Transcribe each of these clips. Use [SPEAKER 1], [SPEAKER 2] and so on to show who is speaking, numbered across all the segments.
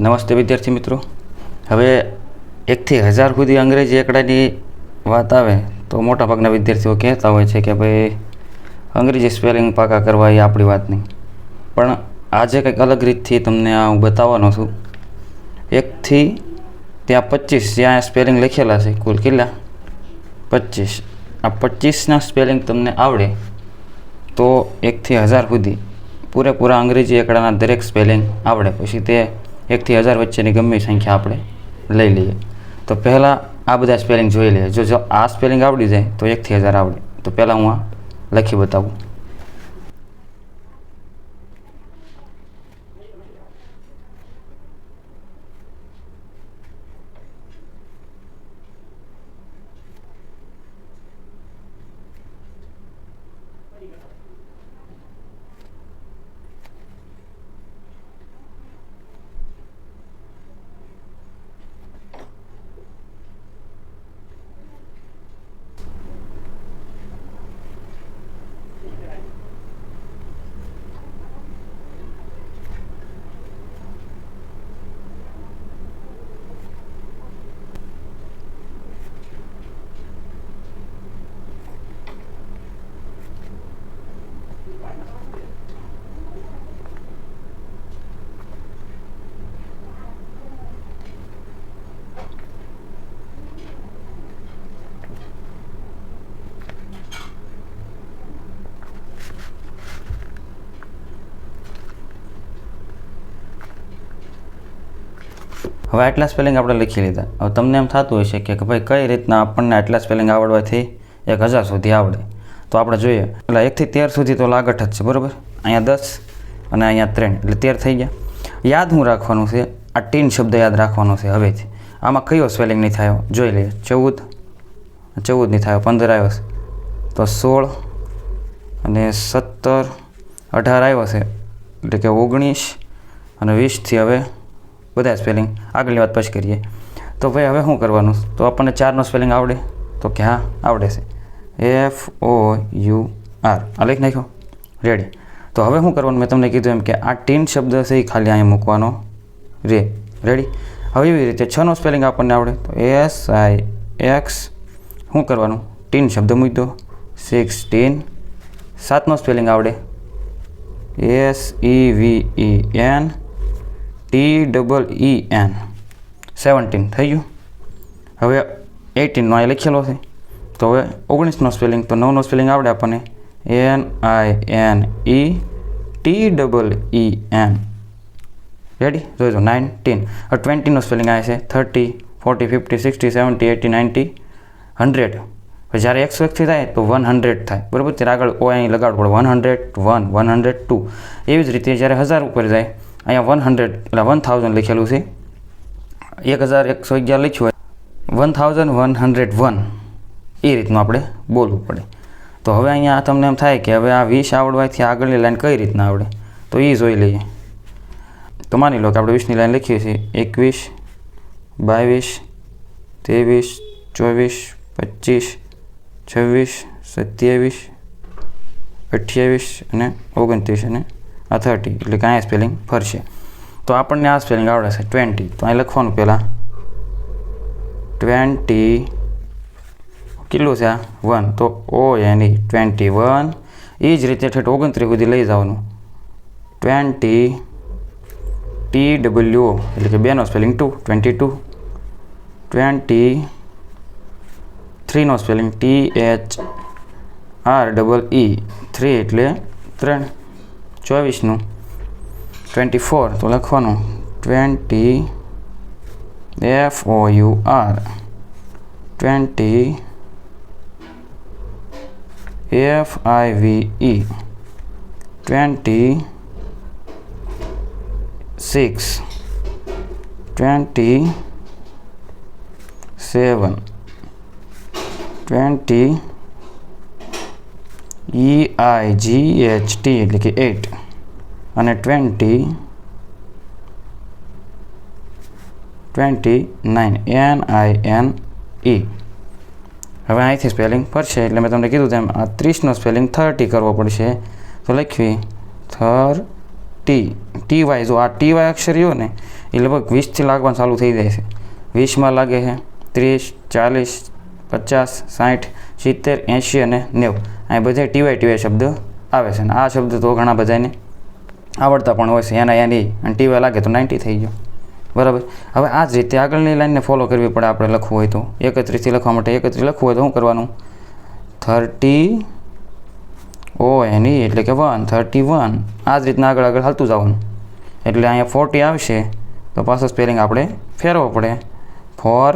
[SPEAKER 1] નમસ્તે વિદ્યાર્થી મિત્રો. હવે એકથી હજાર સુધી અંગ્રેજી એકડાની વાત આવે તો મોટાભાગના વિદ્યાર્થીઓ કહેતા હોય છે કે ભાઈ, અંગ્રેજી સ્પેલિંગ પાકા કરવા એ આપણી વાત નહીં. પણ આજે કંઈક અલગ રીતથી તમને આ હું બતાવવાનો છું. એકથી ત્યાં પચીસ જ્યાં સ્પેલિંગ લખેલા છે, કુલ કેટલા? પચીસ. આ પચીસના સ્પેલિંગ તમને આવડે તો એકથી હજાર સુધી પૂરેપૂરા અંગ્રેજી એકડાના દરેક સ્પેલિંગ આવડે. પછી તે એકથી હજાર વચ્ચેની ગમે એ સંખ્યા આપણે લઈ લઈએ. તો પહેલાં આ બધા સ્પેલિંગ જોઈ લઈએ જો જો આ સ્પેલિંગ આવડી જાય, તો એકથી હજાર આવડે. તો પહેલાં હું આ લખી બતાવું. હવે આટલા સ્પેલિંગ આપણે લખી લીધા. હવે તમને એમ થતું હશે કે કે ભાઈ કઈ રીતના આપણને આટલા સ્પેલિંગ આવડવાથી એક હજાર સુધી આવડે. તો આપણે જોઈએ. એટલે એકથી તેર સુધી તો લાગટ જ છે, બરાબર? અહીંયા દસ અને અહીંયા ત્રણ. એટલે તેર થઈ ગયા. યાદ હું રાખવાનું છે, આ ટીન શબ્દ યાદ રાખવાનો છે હવેથી. આમાં કયો સ્પેલિંગ નહીં થયો જોઈ લઈએ. ચૌદ. ચૌદ નહીં થયો, પંદર આવ્યો છે. તો સોળ અને સત્તર અઢાર આવ્યો છે. એટલે કે ઓગણીસ અને વીસથી હવે બધા સ્પેલિંગ આગળની વાત પછી કરીએ. તો ભાઈ, હવે શું કરવાનું? તો આપણને ચારનો સ્પેલિંગ આવડે? તો કે હા, આવડે છે. એફ ઓ યુ આર આ લખી નાખ્યો? રેડી તો હવે શું કરવાનું? મેં તમને કીધું એમ કે આ ટીન શબ્દ છે એ ખાલી અહીંયા મૂકવાનો. રે. રેડી હવે એવી રીતે છનો સ્પેલિંગ આપણને આવડે. તો એસ આઈ એક્સ શું કરવાનું? ટીન શબ્દ મૂકી દો. સિક્સટીન સાતનો સ્પેલિંગ આવડે. S E V E N T double E N seventeen થઈ ગયું. હવે એટીનનો અહીં લખેલો છે. તો હવે ઓગણીસનો સ્પેલિંગ તો નવનો સ્પેલિંગ આવડે આપણને. N I N E T double E N ready જોઈજો nineteen હવે ટ્વેન્ટીનો સ્પેલિંગ આવે છે. Thirty forty fifty sixty seventy eighty ninety hundred પછી જ્યારે એકસો એકથી થાય તો વન હંડ્રેડ થાય. બરાબર? ત્યારે આગળ ઓ અહીં લગાડવું પડે. One hundred one one hundred two એવી જ રીતે જ્યારે હજાર ઉપર જાય અહીંયા વન હંડ્રેડ એટલે વન થાઉઝન્ડ લખેલું છે. એક હજાર એકસો અગિયાર લખ્યું હોય. One thousand one hundred one એ રીતનું આપણે બોલવું પડે. તો હવે અહીંયા તમને એમ થાય કે હવે આ વીસ આવડવાથી આગળની લાઈન કઈ રીતના આવડે? તો એ જોઈ લઈએ. તો માની લો કે આપણે વીસની લાઈન લખીએ છીએ. એકવીસ, બાવીસ, ત્રેવીસ, ચોવીસ, પચીસ, છવ્વીસ, સત્યાવીસ, અઠ્યાવીસ અને ઓગણત્રીસ. અને આ થર્ટી એટલે કે અહીંયા સ્પેલિંગ ફરશે. તો આપણને આ સ્પેલિંગ આવડે છે ટ્વેન્ટી તો અહીં લખવાનું પહેલાં. ટ્વેન્ટી કેટલું છે આ? વન તો ઓ એની ટ્વેન્ટી વન એ જ રીતે ઠેઠ ઓગણત્રીસ સુધી લઈ જવાનું. ટ્વેન્ટી ટી ડબલ્યુ એટલે કે બેનો spelling two twenty two twenty થ્રીનો spelling T H R double E three એટલે ત્રણ. ચોવીસનું. ટ્વેન્ટી ફોર તો લખવાનું. Twenty F O U R twenty F I V E twenty six twenty seven twenty E I G H T એટલે કે eight અને twenty twenty nine N I N E હવે અહીંથી સ્પેલિંગ પડશે એટલે મેં તમને કીધું તેમ આ ત્રીસનો સ્પેલિંગ થર્ટી કરવો પડશે. તો લખવી થર ટી ટી વાય જો આ ટી વાય અક્ષર રહ્યો ને એ લગભગ વીસથી લાગવાનું ચાલુ થઈ જાય છે. વીસમાં લાગે છે ત્રીસ, ચાલીસ, પચાસ સાઠ સિત્તેર, એંશી અને નેવું. અહીં બધા ટીવાય ટીવાય શબ્દ આવે છે અને આ શબ્દ તો ઘણા બધાને આવડતા પણ હોય છે. એના એની અને ટીવાય લાગે તો નાઇન્ટી થઈ ગયો. બરાબર? હવે આ જ રીતે આગળની લાઈનને ફોલો કરવી પડે આપણે લખવું હોય તો. એકત્રીસથી લખવા માટે એકત્રીસ લખવું હોય તો શું કરવાનું? થર્ટી ઓ એની એટલે કે વન, થર્ટી વન. આ જ રીતના આગળ આગળ હાલતું જવાનું એટલે અહીંયા ફોર્ટી આવશે તો પાછો સ્પેલિંગ આપણે ફેરવો પડે. Four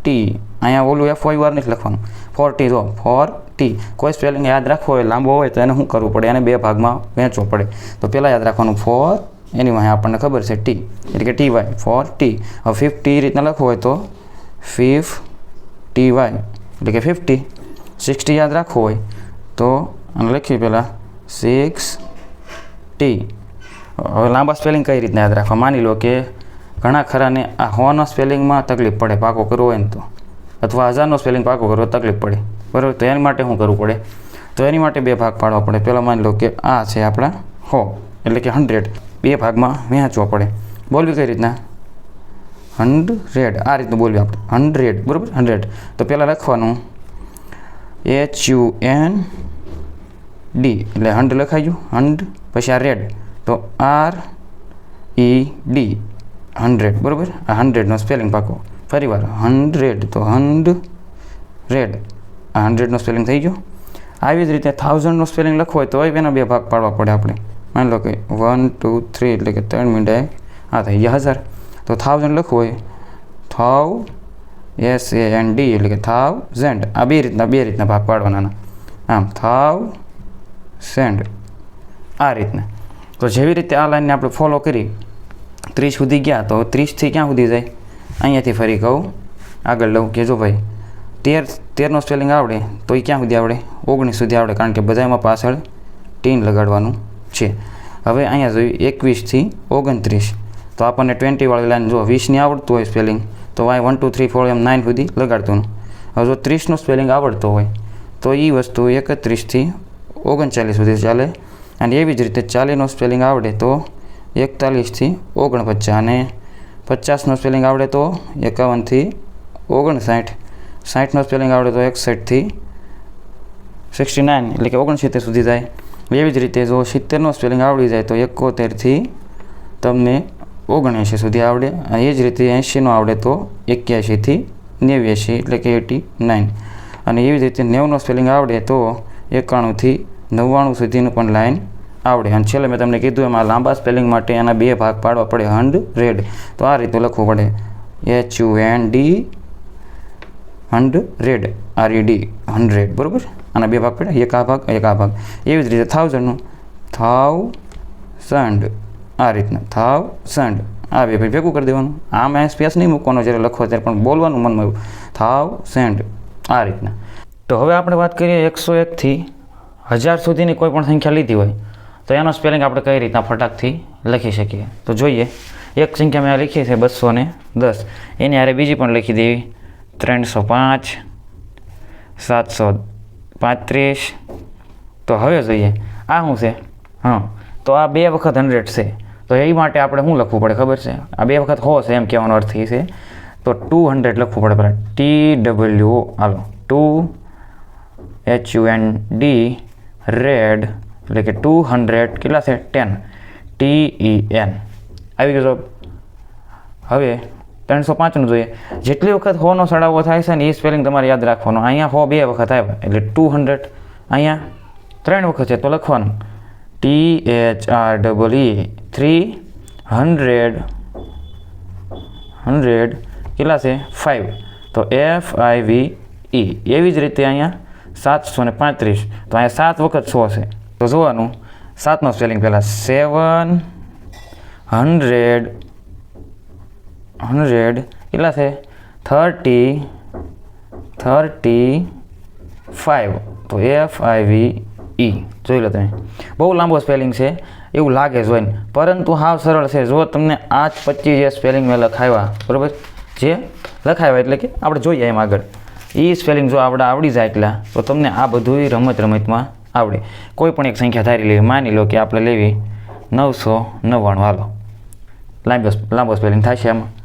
[SPEAKER 1] T. અહીંયા ઓલું એફ વાય વાર નથી લખવાનું. ફોર ટી જો, ફોર ટી કોઈ સ્પેલિંગ યાદ રાખવો હોય, લાંબો હોય, તો એને શું કરવું પડે? એને બે ભાગમાં વહેંચવો પડે. તો પહેલાં યાદ રાખવાનું ફોર એની વાંહે આપણને ખબર છે ટી એટલે કે ટી વાય ફોર ટી હવે ફિફ્ટી રીતના લખવું હોય તો ફિફ ટી વાય એટલે કે ફિફ્ટી સિક્સટી યાદ રાખવું હોય, તો અને લખીએ પહેલાં સિક્સ ટી હવે લાંબા સ્પેલિંગ કઈ રીતના યાદ રાખવા? માની લો કે ઘણા ખરાને આ હોના સ્પેલિંગમાં તકલીફ પડે, પાકો કરવો હોય ને તો. અથવા હજારનો સ્પેલિંગ પાકો કરવો તકલીફ પડે. બરાબર? તો એની માટે શું કરવું પડે? તો એની માટે બે ભાગ પાડવા પડે. પહેલાં માની લો કે આ છે આપણા હો, એટલે કે હંડ્રેડ. બે ભાગમાં વહેંચવા પડે. બોલવી કઈ રીતના? હંડ્રેડ. આ રીતનું બોલવી આપણે. હંડ્રેડ. બરાબર? હંડ્રેડ. તો પહેલાં લખવાનું. એચ યુ એન ડી એટલે હંડ લખાઈ ગયું. હંડ, પછી આ રેડ. તો આર ઈ ડી હંડ્રેડ. બરાબર? આ હંડ્રેડનો સ્પેલિંગ પાકો. ફરી વાર હંડ્રેડ. તો હંડ, રેડ. આ હંડ્રેડનો સ્પેલિંગ થઈ ગયો. આવી જ રીતે થાઉઝન્ડનો સ્પેલિંગ લખવો હોય તો એના બે ભાગ પાડવા પડે આપણે. માની લો કે વન ટુ થ્રી એટલે કે ત્રણ મિનિટે આ થઈ ગયા હજાર. તો થાઉઝન્ડ લખવું હોય. થાવ એસ એ એન ડી એટલે કે થાવ ઝેન્ડ આ બે રીતના બે રીતના ભાગ પાડવાના આમ થાવ સેન્ડ આ રીતના. તો જેવી રીતે આ લાઈનને આપણે ફોલો કરી, ત્રીસ સુધી ગયા, તો ત્રીસથી ક્યાં સુધી જાય? અહીંયાથી ફરી કહું. આગળ લઉં કે જો ભાઈ તેર, તેરનો સ્પેલિંગ આવડે તો એ ક્યાં સુધી આવડે? ઓગણીસ સુધી આવડે, કારણ કે બધામાં પાછળ ટીન લગાડવાનું છે. હવે અહીંયા જોયું એકવીસથી ઓગણત્રીસ. તો આપણને ટ્વેન્ટીવાળી લાઈન જો વીસની આવડતું હોય સ્પેલિંગ તો Y one two three four એમ નાઇન સુધી લગાડતું. હવે જો ત્રીસનું સ્પેલિંગ આવડતો હોય, તો એ વસ્તુ એકત્રીસથી ઓગણચાલીસ સુધી ચાલે. અને એવી જ રીતે ચાલીસનો સ્પેલિંગ આવડે તો એકતાલીસથી ઓગણપચાસ. અને પચાસનો સ્પેલિંગ આવડે તો એકાવનથી ઓગણસાઠ. સાઠનો સ્પેલિંગ આવડે તો એકસઠથી સિક્સટી નાઇન એટલે કે ઓગણસિત્તેર સુધી જાય. એવી જ રીતે જો સિત્તેરનો સ્પેલિંગ આવડી જાય તો એકોતેરથી તમને ઓગણએંશી સુધી આવડે. એ જ રીતે એંશીનો આવડે તો એક્યાસીથી નેવ્યાસી એટલે કે એટી નાઇન અને એવી જ રીતે નેવુંનું સ્પેલિંગ આવડે તો એકાણુંથી નવ્વાણું સુધીનું પણ લાઈન આવડે. અને છેલ્લે મેં તમને કીધું એમાં લાંબા સ્પેલિંગ માટે એના બે ભાગ પાડવા પડે. હંડ રેડ તો આ રીતે લખવું પડે. H U N D hundred R E D hundred બરાબર આના બે ભાગ પડ્યા એક આ ભાગ એક આ ભાગ એવી જ રીતે થાઉઝન્ડનું થાવ સંડ આ રીતના થાવ સંડ આ બે ભાઈ ભેગું કરી દેવાનું આમાં સ્પેસ નહીં મૂકવાનો જ્યારે લખો ત્યારે પણ બોલવાનું મનમાં એવું થાવ સેન્ડ આ રીતના તો હવે આપણે વાત કરીએ એકસો એકથી હજાર સુધીની કોઈ પણ સંખ્યા લીધી હોય, તો એનો સ્પેલિંગ આપણે કઈ રીતના ફટાકથી લખી શકીએ? તો જોઈએ, એક સંખ્યા મેં આ લખી છે બસો ને દસ. એની હારે બીજી પણ લખી દેવી. ત્રણસો પાંચ, સાતસો પાંત્રીસ. તો હવે જોઈએ, આ શું છે? હા, તો આ બે વખત હંડ્રેડ છે. તો એ માટે આપણે શું લખવું પડે ખબર છે? આ બે વખત હો છે એમ કહેવાનો અર્થ એ છે. તો ટુ હંડ્રેડ લખવું પડે પહેલાં ટી ડબલ્યુ હાલો. Two H U N D, red, એટલે કે ટુ હંડ્રેડ કેટલા છે? ટેન. ટી ઈ એન આવી ગયો હવે ત્રણસો પાંચનું જોઈએ. જેટલી વખત હોનો સડાવો થાય છે ને એ સ્પેલિંગ તમારે યાદ રાખવાનું. અહીંયા હો બે વખત આવ્યા. એટલે ટુ હંડ્રેડ અહીંયા ત્રણ વખત છે તો લખવાનું. T H R double E three hundred hundred કેટલા છે? ફાઇવ તો એફ આઈ વી ઈ એવી જ રીતે અહીંયા સાતસો ને પાંત્રીસ. તો અહીંયા સાત વખત સો છે. તો જોવાનું. સાતનો સ્પેલિંગ પહેલાં સેવન હંડ્રેડ હંડ્રેડ કેટલા છે? થર્ટી થર્ટી ફાઇવ તો એફ આઈ વી ઈ. જોઈ લો તમે. બહુ લાંબો સ્પેલિંગ છે. એવું લાગે જોઈને. પરંતુ હાવ સરળ છે. જો તમને આ જ પચીસ જે સ્પેલિંગ મેં લખાવ્યા, બરાબર? જે લખાવ્યા એટલે કે આપણે જોઈએ એમ આગળ. એ સ્પેલિંગ જો આપણે આવડી જાય એટલા, તો તમને આ બધું રમત રમતમાં આવડે. કોઈ પણ એક સંખ્યા ધારી લેવી માની લો કે આપણે લેવી નવસો નવ્વાણું. હાલો. લાંબો લાંબો સ્પેલિંગ થાય છે એમાં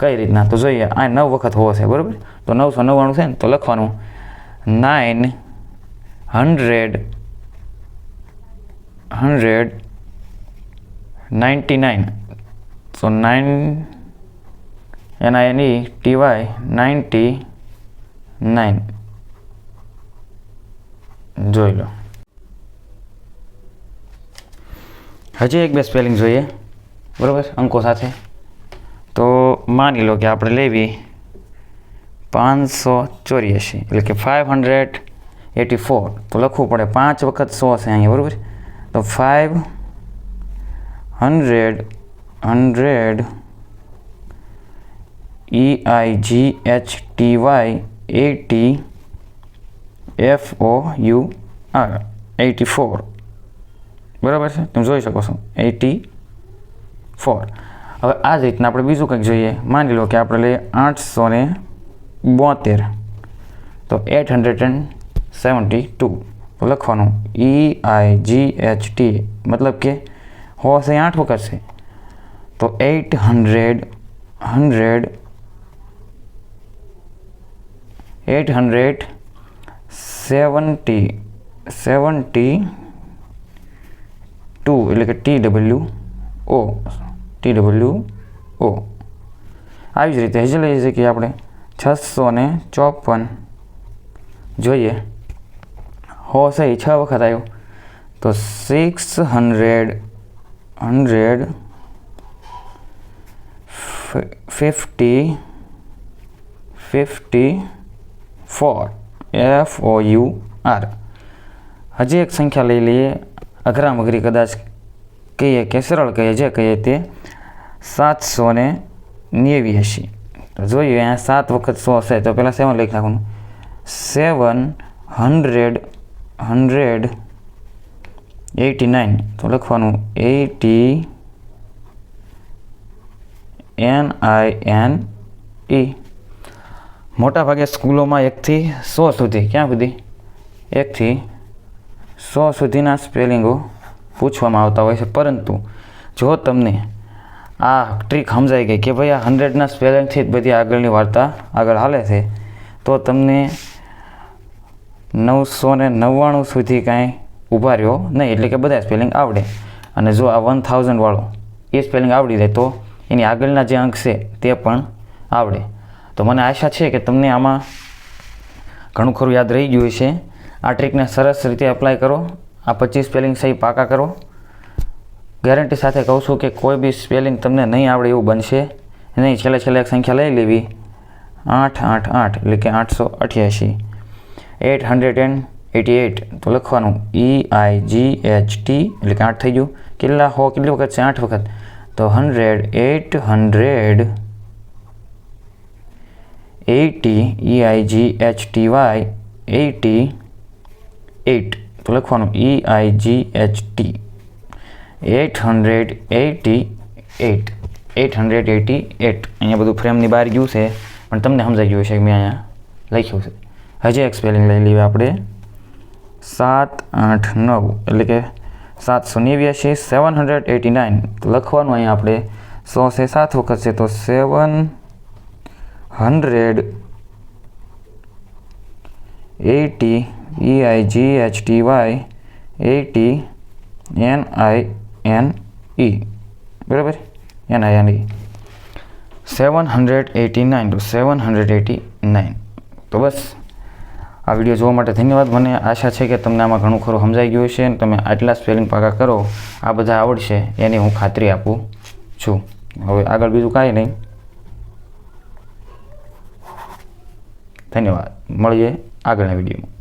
[SPEAKER 1] કઈ રીતના? તો જોઈએ, આ નવ વખત હોવો છે, બરાબર? તો નવસો નવ્વાણું છે ને, તો લખવાનું nine hundred hundred ninety nine. તો નાઇન એના એની ટીવાય નાઇન્ટી નાઇન. જોઈ લો. હજી એક બે સ્પેલિંગ જોઈએ. બરાબર? અંકો સાથે. માની લો કે આપણે લેવી પાંચસો ચોર્યાસી એટલે કે ફાઇવ હંડ્રેડ એટી ફોર તો લખવું પડે પાંચ વખત સો છે અહીંયા બરાબર તો five hundred hundred E I G H T Y eighty F O U R eighty four બરાબર છે તમે જોઈ શકો છો એટી ફોર હવે આ જ રીતના આપણે બીજું કંઈક જોઈએ. માની લો કે આપણે લઈએ આઠસો ને બોતેર. તો eight hundred and seventy two. તો લખવાનું E I G H T મતલબ કે હો છે આઠ વખત છે. તો eight hundred hundred, eight hundred seventy seventy two, એટલે કે T W O T W O આવી જ રીતે હજી લઈએ છીએ કે આપણે છસો ને ચોપન જોઈએ. હો છે એ છ વખત આવ્યો તો six hundred hundred fifty fifty four F O U R હજી એક સંખ્યા લઈ લઈએ. અઘરામ અઘરી કદાચ કહીએ કે સરળ કહીએ, જે કહીએ તે સાતસો ને નેવ્યાસી તો જોઈએ અહીંયા સાત વખત સો હશે. તો પહેલાં સેવન લખી નાખવાનું seven hundred hundred eighty nine તો લખવાનું eighty N I N E મોટાભાગે સ્કૂલોમાં એકથી સો સુધી. ક્યાં સુધી? એકથી સો સુધીના સ્પેલિંગો પૂછવામાં આવતા હોય છે. પરંતુ જો તમને આ ટ્રીક સમજાઈ ગઈ કે ભાઈ આ હંડ્રેડના સ્પેલિંગથી જ બધી આગળની વાર્તા આગળ હાલે છે. તો તમને નવસો ને નવ્વાણું સુધી કાંઈ ઊભા રહ્યો નહીં, એટલે કે બધા સ્પેલિંગ આવડે. અને જો આ વન થાઉઝન્ડવાળો એ સ્પેલિંગ આવડી જાય તો એની આગળના જે અંક છે તે પણ આવડે. તો મને આશા છે કે તમને આમાં ઘણું ખરું યાદ રહી ગયું છે આ ટ્રીકને સરસ રીતે એપ્લાય કરો. આ પચીસ સ્પેલિંગ સહી પાકા કરો. ગેરંટી સાથે કહું છું કે કોઈ બી સ્પેલિંગ તમને નહીં આવડે એવું બનશે. નહીં, છેલ્લે છેલ્લે એક સંખ્યા લઈ લેવી. આઠ આઠ આઠ, એટલે કે આઠસો અઠ્યાસી. Eight hundred and eighty eight, તો લખવાનું E I G H T એટલે કે આઠ થઈ ગયું. કેટલા હો, કેટલી વખત છે? આઠ વખત. તો hundred eight hundred eighty E I G H T Y eighty eight, તો લખવાનું E I G H T eight hundred eighty eight. Eight hundred eighty eight. અહીંયા બધું ફ્રેમની બહાર ગયું છે, પણ તમને સમજાઈ ગયું છે કે મેં અહીંયા લખ્યું છે. હજી એક સ્પેલિંગ લઈ લઈએ આપણે. સાત આઠ નવ, એટલે કે સાતસો નેવ્યાસી સેવન હંડ્રેડ એટી નાઇન. લખવાનું અહીંયા આપણે. સો છે સાત વખત છે, તો seven hundred eighty E I G H T Y eighty N I N E બરાબર? N I N E seven hundred eighty nine two seven hundred eighty nine તો બસ, આ વીડિયો જોવા માટે ધન્યવાદ. મને આશા છે કે તમને આમાં ઘણું ખરું સમજાઈ ગયું હશે અને તમે આટલા સ્પેલિંગ પાકા કરો, આ બધા આવડશે એની હું ખાતરી આપું છું. હવે આગળ બીજું કાંઈ નહીં. ધન્યવાદ. મળીએ આગળના વિડીયોમાં.